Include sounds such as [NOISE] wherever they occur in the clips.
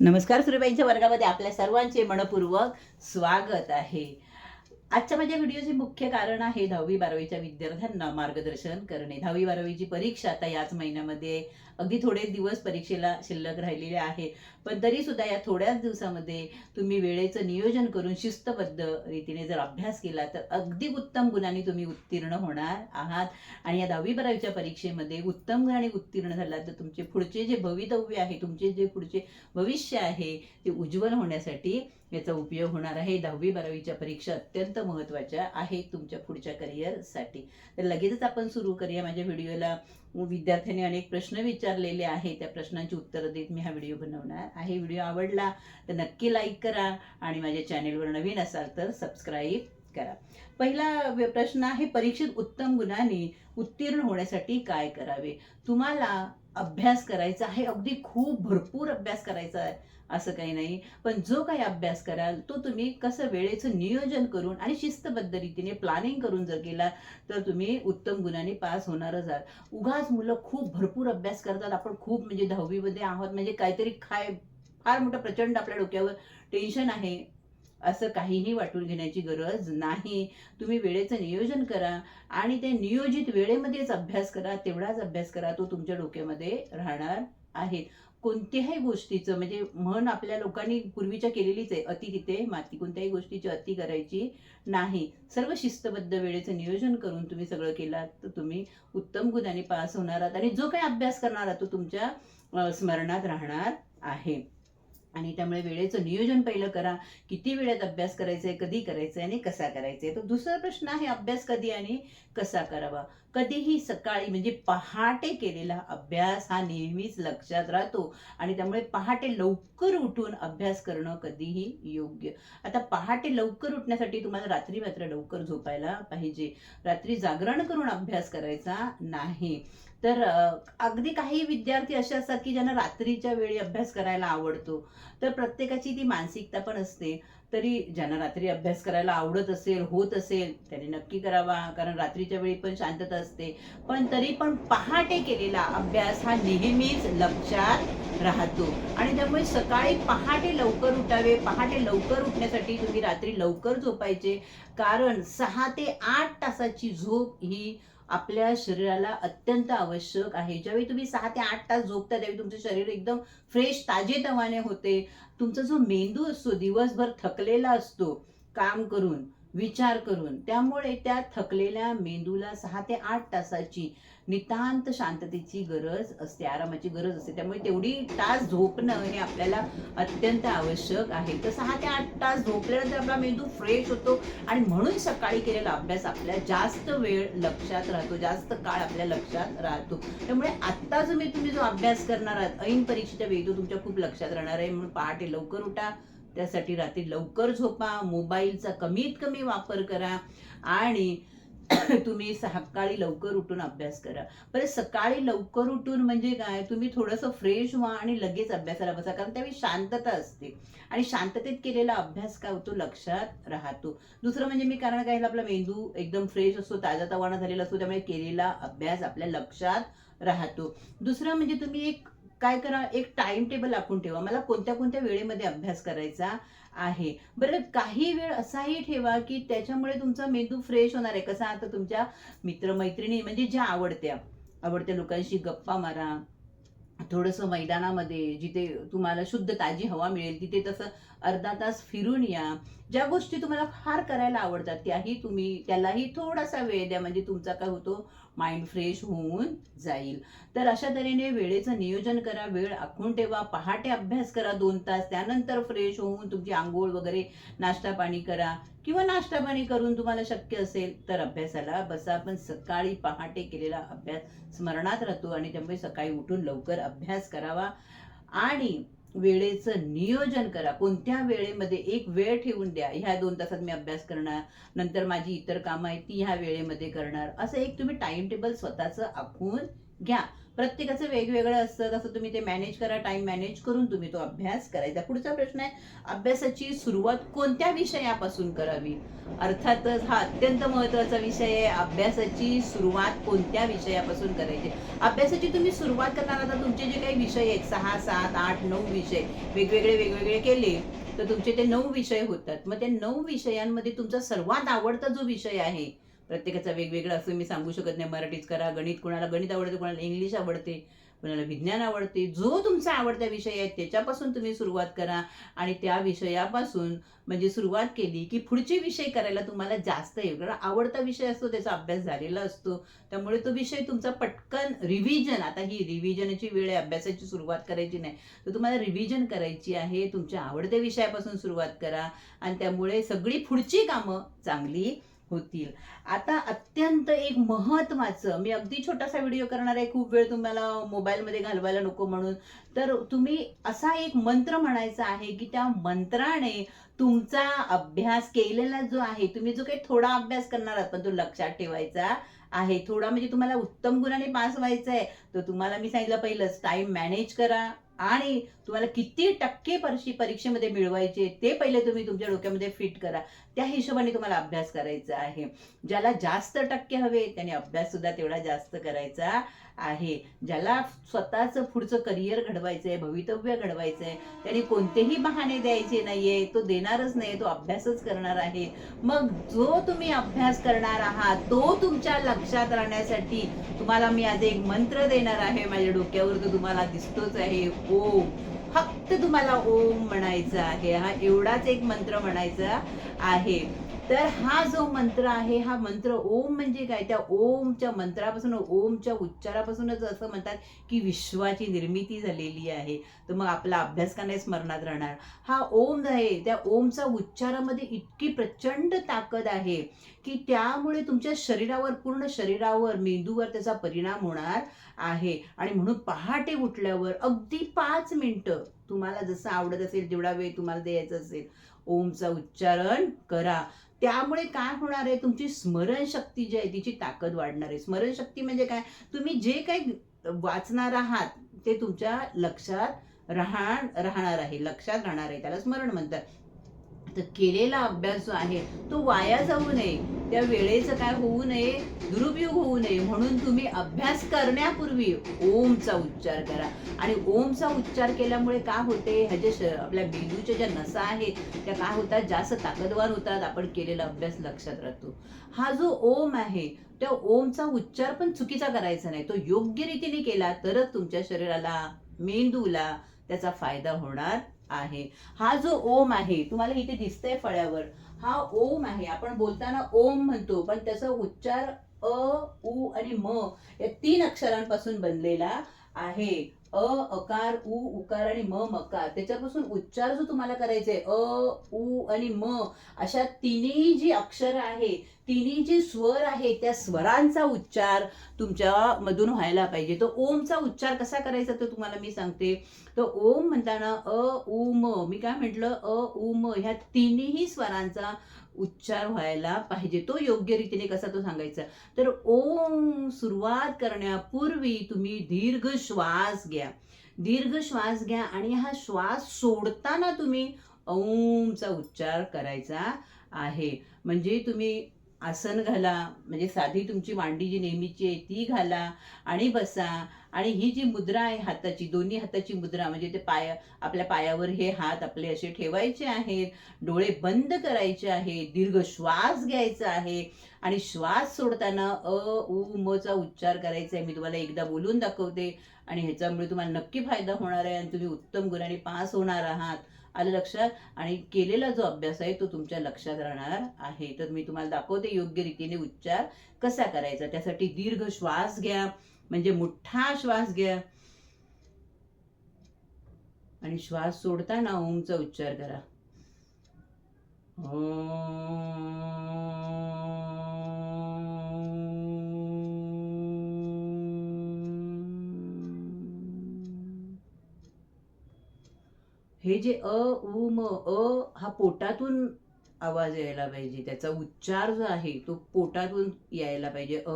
नमस्कार सुरेबाईंच्या वर्गामध्ये आपल्या सर्वांचे मनपूर्वक स्वागत आहे. आजच्या माझ्या व्हिडिओचे मुख्य कारण आहे दहावी बारावीच्या विद्यार्थ्यांना मार्गदर्शन करणे. दहावी बारावीची परीक्षा आता याच महिन्यामध्ये अगदी थोडे दिवस परीक्षेला शिल्लक राहिलेले आहे पण तरी सुद्धा या थोड्याच दिवसामध्ये तुम्ही वेळेचं नियोजन करून शिस्तबद्ध रीतीने जर अभ्यास केला तर अगदी उत्तम गुणांनी तुम्ही उत्तीर्ण होणार आहात. आणि या दहावी बारावीच्या परीक्षेमध्ये उत्तम गुणांनी उत्तीर्ण झाला तर तुमचे पुढचे जे भवितव्य आहे तुमचे जे पुढचे भविष्य आहे ते उज्ज्वल होण्यासाठी याचा उपयोग होणार आहे. दहावी बारावीच्या परीक्षा अत्यंत महत्त्वाच्या आहेत तुमच्या पुढच्या करिअरसाठी तर लगेचच आपण सुरू करूया माझ्या व्हिडिओला विद्यार्थ्यांनी अनेक प्रश्न विचार विचारलेले आहे त्या प्रश्नांची उत्तरं देत मी हा व्हिडिओ बनवणार. आहे व्हिडिओ आवडला तर नक्की लाईक करा आणि माझ्या चॅनेलवर नवीन असाल तर सबस्क्राईब करा. पहिला प्रश्न आहे परीक्षेत उत्तम गुणांनी उत्तीर्ण होण्यासाठी काय करावे? तुम्हाला अभ्यास करायचा आहे. अगदी खूप भरपूर अभ्यास करायचा आहे. असं काही नाही. पण जो काही अभ्यास कराल तो तुम्ही कसं वेळेचं नियोजन करून आणि शिस्तबद्ध रीतीने प्लॅनिंग करून जर केला तर तुम्ही उत्तम गुणांनी पास होणारच आहात उगाच मुलं खूप भरपूर अभ्यास करतात. आपण खूप म्हणजे दहावीमध्ये आहोत. म्हणजे काहीतरी खाय फार मोठं प्रचंड आपल्या डोक्यावर टेन्शन आहे. असं काहीही वाटून घेण्याची गरज नाही. तुम्ही वेळेचं नियोजन करा आणि ते नियोजित वेळेमध्येच अभ्यास करा. तेवढाच अभ्यास करा तो तुमच्या डोक्यामध्ये राहणार आहे. कोणत्याही गोष्टीचं म्हणजे म्हण आपल्या लोकांनी पूर्वीच्या केलेलीच आहे अति तिथे माती कोणत्याही गोष्टीची अति करायची नाही. सर्व शिस्तबद्ध वेळेचं नियोजन करून तुम्ही सगळं केलात तर तुम्ही उत्तम गुणाने पास होणार आहात आणि जो काही अभ्यास करणार आहात तो तुमच्या स्मरणात राहणार आहे. आणि त्यामुळे वेळेचं नियोजन पहिलं करा. किती वेळेत अभ्यास करायचा आहे कधी करायचा आहे आणि कसा करायचा आहे तर दुसरा प्रश्न आहे अभ्यास कधी आणि कसा करावा? कधीही सकाळी म्हणजे पहाटे केलेला अभ्यास हा नेहमीच लक्षात राहतो. आणि त्यामुळे पहाटे लवकर उठून अभ्यास करणं कधीही योग्य. आता पहाटे लवकर उठण्यासाठी तुम्हाला रात्री मात्र लवकर झोपायला पाहिजे. रात्री जागरण करून अभ्यास करायचा नाही. तर अगदी काही विद्यार्थी असे असतात की ज्यांना रात्रीच्या वेळी अभ्यास करायला आवडतो. तर प्रत्येकाची ती मानसिकता पण असते. तरी ज्यांना रात्री अभ्यास करायला आवडत असेल होत असेल त्याने नक्की करावा कारण रात्रीच्या वेळी पण शांतता असते. पण तरी पण पहाटे केलेला अभ्यास हा नेहमीच लक्षात राहतो. आणि त्यामुळे सकाळी पहाटे लवकर उठावे पहाटे लवकर उठण्यासाठी तुम्ही रात्री लवकर झोपायचे कारण सहा ते आठ तासाची झोप ही आपल्या शरीराला अत्यंत आवश्यक आहे. ज्यावेळी तुम्ही सहा ते आठ तास झोपता त्यावेळी तुमचं शरीर एकदम फ्रेश ताजेतवाने होते. तुमचा जो मेंदू असतो दिवसभर थकलेला असतो काम करून विचार करून. त्यामुळे त्या थकलेल्या मेंदूला सहा ते आठ तासाची नितांत शांततेची गरज असते आरामाची गरज असते. त्यामुळे तेवढी तास झोपणं हे आपल्याला अत्यंत आवश्यक आहे. तर सहा ते आठ तास झोपल्यानंतर आपला मेंदू फ्रेश होतो आणि म्हणून सकाळी केलेला अभ्यास आपल्या जास्त वेळ लक्षात राहतो जास्त काळ आपल्या लक्षात राहतो. त्यामुळे आत्ता जो मी तुम्ही जो अभ्यास करणार आहात ऐन परीक्षेच्या वेळी तो तुमच्या खूप लक्षात राहणार आहे. म्हणून पहाटे लवकर उठा त्यासाठी रात्री लवकर झोपा मोबाईलचा कमीत कमी वापर करा आणि [CLEARS THROAT] तुम्ही सकाळी लवकर उठून अभ्यास करा. पण सकाळी लवकर उठून म्हणजे काय? तुम्ही थोडंसं फ्रेश व्हा आणि लगेच अभ्यासाला बसा. कारण त्यावेळी शांतता असते. आणि शांततेत केलेला अभ्यास काय होतो? लक्षात राहतो. दुसरं म्हणजे मी कारण काय? आपला मेंदू एकदम फ्रेश असतो ताजातवाना झालेला असतो त्यामुळे केलेला अभ्यास आपल्या लक्षात राहतो. दुसरं म्हणजे तुम्ही एक काय करा एक टाइम टेबल आखून ठेवा. मला कोणत्या कोणत्या वेळेमध्ये अभ्यास करायचा आहे? बरं काही वेळ असाही ठेवा की त्याच्यामुळे तुमचा मेंदू फ्रेश होणार आहे. कसा आता तुमच्या मित्रमैत्रिणी म्हणजे ज्या आवडत्या आवडत्या लोकांशी गप्पा मारा. थोडंसं मैदानामध्ये जिथे तुम्हाला शुद्ध ताजी हवा मिळेल तिथे तसं अर्धा तास फिरून या. ज्या गोष्टी तुम्हाला फार करायला आवडतात त्याही तुम्ही त्यालाही थोडासा वेळ द्या. म्हणजे तुमचा काय होतो माइंड फ्रेश होऊन जाईल. तर अशा तऱ्हेने वेळेचं नियोजन करा वेळ आखून ठेवा पहाटे अभ्यास करा दोन तास त्यानंतर फ्रेश होऊन तुमची आंघोळ वगैरे नाश्ता पाणी करा किंवा नाश्ता पाणी करून तुम्हाला शक्य असेल तर अभ्यासाला बसा. पण सकाळी पहाटे केलेला अभ्यास स्मरणात राहतो आणि त्यामुळे सकाळी उठून लवकर अभ्यास करावा. आणि वेळेचं नियोजन करा. कोणत्या वेळेमध्ये एक वेळ ठेवून द्या. ह्या दोन तासात मी अभ्यास करणार नंतर माझी इतर कामं आहेत ती ह्या वेळेमध्ये करणार. असं एक तुम्ही टाइम टेबल स्वतःचं आखून घ्या. प्रत्येकाचं वेगवेगळं असतं तसं तुम्ही ते मॅनेज करा टाइम मॅनेज करून तुम्ही तो अभ्यास करायचा. पुढचा प्रश्न आहे अभ्यासाची सुरुवात कोणत्या विषयापासून करावी? अर्थातच हा अत्यंत महत्त्वाचा विषय आहे अभ्यासाची सुरुवात कोणत्या विषयापासून करायची? अभ्यासाची तुम्ही सुरुवात करणार आता तुमचे जे काही विषय आहेत सहा सात आठ नऊ विषय वेगवेगळे वेगवेगळे केले तर तुमचे ते नऊ विषय होतात. मग त्या नऊ विषयांमध्ये तुमचा सर्वात आवडता जो विषय आहे प्रत्येकाचा वेगवेगळा असं मी सांगू शकत नाही मराठीच करा गणित कोणाला गणित आवडते कोणाला इंग्लिश आवडते कोणाला विज्ञान आवडते जो तुमचा आवडता विषय आहे त्याच्यापासून तुम्ही सुरुवात करा. आणि त्या विषयापासून म्हणजे सुरुवात केली की पुढचे विषय करायला तुम्हाला जास्त येईल. कारण आवडता विषय असतो त्याचा अभ्यास झालेला असतो. त्यामुळे तो विषय तुमचा पटकन रिव्हिजन आता ही रिव्हिजनची वेळ आहे अभ्यासाची सुरुवात करायची नाही. तर तुम्हाला रिव्हिजन करायची आहे तुमच्या आवडत्या विषयापासून सुरुवात करा. आणि त्यामुळे सगळी पुढची कामं चांगली होतील. आता अत्यंत एक महत्वाचं मी अगदी छोटासा व्हिडिओ करणार आहे खूप वेळ तुम्हाला मोबाईलमध्ये घालवायला नको म्हणून. तर तुम्ही असा एक मंत्र म्हणायचा आहे की त्या मंत्राने तुमचा अभ्यास केलेला जो आहे तुम्ही जो काही थोडा अभ्यास करणार आहात पण तो लक्षात ठेवायचा आहे. थोडा म्हणजे तुम्हाला उत्तम गुणाने पास व्हायचा आहे तर तुम्हाला मी सांगितलं पहिलंच टाइम मॅनेज करा. आणि तुम्हाला किती टक्के परीक्षे परीक्षेमध्ये मिळवायचे ते पहिले तुम्ही तुमच्या डोक्यामध्ये फिट करा. त्या हिशोबाने तुम्हाला अभ्यास करायचा आहे. ज्याला जास्त टक्के हवे त्याने अभ्यास सुद्धा तेवढा जास्त करायचा आहे. ज्याला स्वतःचं पुढचं करिअर घडवायचं आहे भवितव्य घडवायचं आहे त्याने कोणतेही बहाणे द्यायचे नाहीये तो देणारच नाही तो अभ्यासच करणार आहे. मग जो तुम्ही अभ्यास करणार आहात तो तुमच्या लक्षात राहण्यासाठी तुम्हाला मी आज एक मंत्र देणार आहे. माझ्या डोक्यावर तो तुम्हाला दिसतोच आहे. ओम. फक्त तुम्हाला ओम म्हणायचं आहे. हा एवढाच एक मंत्र म्हणायचा आहे. तर हा जो मंत्र आहे हा मंत्र ओम म्हणजे काय? त्या ओमच्या मंत्रापासून ओमच्या उच्चारापासूनच असं म्हणतात की विश्वाची निर्मिती झालेली आहे. तर मग आपला अभ्यास का नाही स्मरणात राहणार? हा ओम आहे. त्या ओमचा उच्चारामध्ये इतकी प्रचंड ताकद आहे की त्यामुळे तुमच्या शरीरावर पूर्ण शरीरावर मेंदूवर त्याचा परिणाम होणार आहे. आणि म्हणून पहाटे उठल्यावर अगदी पाच मिनटं तुम्हाला जसं आवडत असेल जेवढा वेळ तुम्हाला द्यायचा असेल ओमचा उच्चारण करा. त्यामुळे काय होणार आहे तुमची स्मरणशक्ती जी आहे तिची ताकद वाढणार आहे. स्मरणशक्ती म्हणजे काय? तुम्ही जे काही वाचणार आहात ते तुमच्या लक्षात राहण राहणार आहे. लक्षात राहणार आहे. त्याला स्मरण म्हणतात. तर केलेला अभ्यास जो आहे तो वाया जाऊ नये. त्या वेळेचं काय होऊ नये दुरुपयोग होऊ नये म्हणून तुम्ही अभ्यास करण्यापूर्वी ओमचा उच्चार करा. आणि ओमचा उच्चार केल्यामुळे काय होते ह्याचे श- आपल्या मेंदूच्या ज्या नसा आहेत त्या काय होतात? जास्त ताकदवार होतात. आपण केलेला अभ्यास लक्षात राहतो. हा जो ओम आहे त्या ओमचा उच्चार पण चुकीचा करायचा नाही. तो योग्य रीतीने केला तरच तुमच्या शरीराला मेंदूला त्याचा फायदा होणार आहे. हा जो ओम आहे तुम्हाला इथे दिसतंय फळ्यावर. हा ओम आहे. आपण बोलताना ओम म्हणतो पण त्याचा उच्चार अ उ आणि म या तीन अक्षरांपासून बनलेला आहे. अ अकार उ उकार आणि म मकार. त्याच्यापासून उच्चार जो तुम्हाला करायचे अ उ आणि म अशा तिन्ही जी अक्षर आहे तिन्ही जे स्वर आहे त्या स्वरांचा उच्चार तुमच्या मधून व्हायला पाहिजे. तो ओमचा उच्चार कसा करायचा तो तुम्हाला मी सांगते. तर ओम म्हणताना अ उ म मी काय म्हटलं? अ उ म ह्या तिन्ही स्वरांचा उच्चार व्हायला पाहिजे. तो योग्य रीतीने कसा तो सांगायचा? तर ओम सुरुवात करण्यापूर्वी तुम्ही दीर्घ श्वास घ्या. दीर्घ श्वास घ्या आणि हा श्वास सोडताना तुम्ही ओमचा उच्चार करायचा आहे. म्हणजे तुम्ही आसन घाला म्हणजे साधी तुमची मांडी जी नेहमीची आहे ती घाला आणि बसा. आणि ही जी मुद्रा आहे हाताची दोन्ही हाताची मुद्रा म्हणजे ते पाया आपल्या पायावर हे हात आपले असे ठेवायचे आहेत डोळे बंद करायचे आहेत दीर्घ श्वास घ्यायचा आहे आणि श्वास सोडताना अ उ म चा उच्चार करायचा आहे. मी तुम्हाला एकदा बोलून दाखवते आणि ह्याच्यामुळे तुम्हाला नक्की फायदा होणार आहे आणि तुम्ही उत्तम गुणाने पास होणार आहात. आलं लक्षात. आणि केलेला जो अभ्यास आहे तो तुमच्या लक्षात राहणार आहे. तर मी तुम्हाला दाखवते योग्य रीतीने उच्चार कसा करायचा. त्यासाठी दीर्घ श्वास घ्या. म्हणजे मोठा श्वास घ्या. आणि श्वास सोडताना ओमचा उच्चार करा. ओम. हे जे अ उ म अ हा पोटातून आवाज यायला पाहिजे. त्याचा उच्चार जो आहे तो पोटातून यायला पाहिजे. अ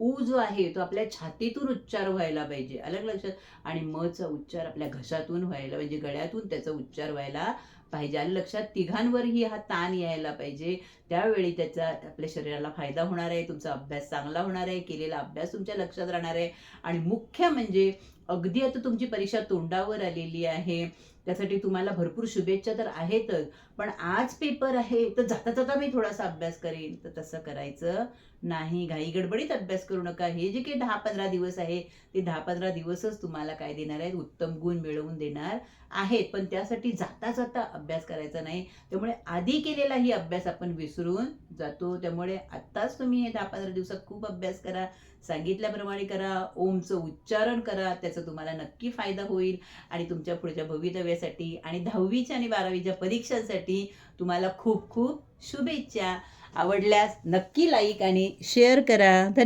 उ जो आहे तो आपल्या छातीतून उच्चार व्हायला पाहिजे. अलग लक्षात. आणि मचा उच्चार आपल्या घशातून व्हायला पाहिजे. गळ्यातून त्याचा उच्चार व्हायला पाहिजे. आणि लक्षात तिघांवरही हा ताण यायला पाहिजे. त्यावेळी त्याचा आपल्या शरीराला फायदा होणार आहे. तुमचा अभ्यास चांगला होणार आहे. केलेला अभ्यास तुमच्या लक्षात राहणार आहे. आणि मुख्य म्हणजे अगदी आता तुमची परीक्षा तोंडावर आलेली आहे. त्यासाठी तुम्हाला भरपूर शुभेच्छा तर आहेतच. पण आज पेपर आहे तर जाता जाता मी थोडासा अभ्यास करेन. तर तसं करायचं नाही. घाई गडबडीत अभ्यास करू नका. हे जे काही दहा पंधरा दिवस आहे ते दहा पंधरा दिवसच तुम्हाला काय देणार आहेत? उत्तम गुण मिळवून देणार आहेत. पण त्यासाठी जाता जाता अभ्यास करायचा नाही. त्यामुळे आधी केलेलाही अभ्यास आपण विसरून जातो. त्यामुळे आत्ताच तुम्ही हे दहा पंधरा दिवसात खूप अभ्यास करा. सांगितल्याप्रमाणे करा. ओमचं उच्चारण करा. त्याचा तुम्हाला नक्की फायदा होईल. आणि तुमच्या पुढच्या भवितव्यासाठी आणि दहावीच्या आणि बारावीच्या परीक्षांसाठी तुम्हाला खूप खूप शुभेच्छा. आवडल्यास नक्की लाईक आणि शेअर करा. धन्यवाद.